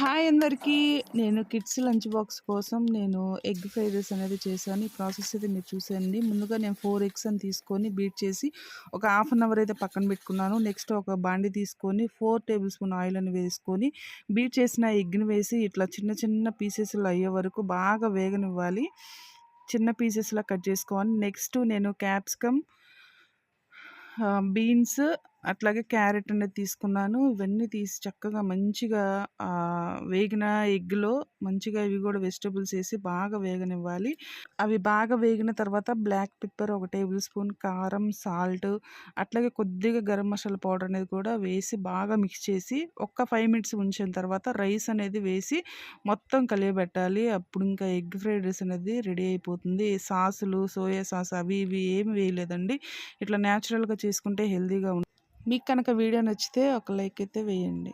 Hi అందరికీ. నేను kids lunch box కోసం నేను ఎగ్ ఫ్రైడ్ రైస్ అనేది చేశాను. ఈ ప్రాసెస్ అయితే మీరు చూసేయండి. ముందుగా నేను ఫోర్ ఎగ్స్ అని తీసుకొని బీట్ చేసి ఒక హాఫ్ అన్ అవర్ అయితే పక్కన పెట్టుకున్నాను. నెక్స్ట్ ఒక బాండి తీసుకొని ఫోర్ టేబుల్ స్పూన్ ఆయిల్ అని వేసుకొని బీట్ చేసిన ఎగ్ని వేసి ఇట్లా చిన్న చిన్న పీసెస్లో అయ్యే వరకు బాగా వేగనివ్వాలి. చిన్న పీసెస్లా కట్ చేసుకోవాలి. నెక్స్ట్ నేను క్యాప్సికమ్ బీన్స్ అట్లాగే క్యారెట్ అనేది తీసుకున్నాను. ఇవన్నీ తీసి చక్కగా మంచిగా వేగిన ఎగ్లో మంచిగా ఇవి కూడా వెజిటబుల్స్ వేసి బాగా వేగనివ్వాలి. అవి బాగా వేగిన తర్వాత బ్లాక్ పెప్పర్ ఒక టేబుల్ స్పూన్ కారం సాల్ట్ అట్లాగే కొద్దిగా గరం మసాలా పౌడర్ అనేది కూడా వేసి బాగా మిక్స్ చేసి ఒక్క ఫైవ్ మినిట్స్ ఉంచిన తర్వాత రైస్ అనేది వేసి మొత్తం కలియబెట్టాలి. అప్పుడు ఇంకా ఎగ్ ఫ్రైడ్ రైస్ అనేది రెడీ అయిపోతుంది. సాసులు సోయా సాస్ అవి ఇవి ఏమి వేయలేదండి. ఇట్లా న్యాచురల్గా చేసుకుంటే హెల్తీగా ఉంటుంది మీకు కనుక వీడియో నచ్చితే ఒక లైక్ అయితే వేయండి.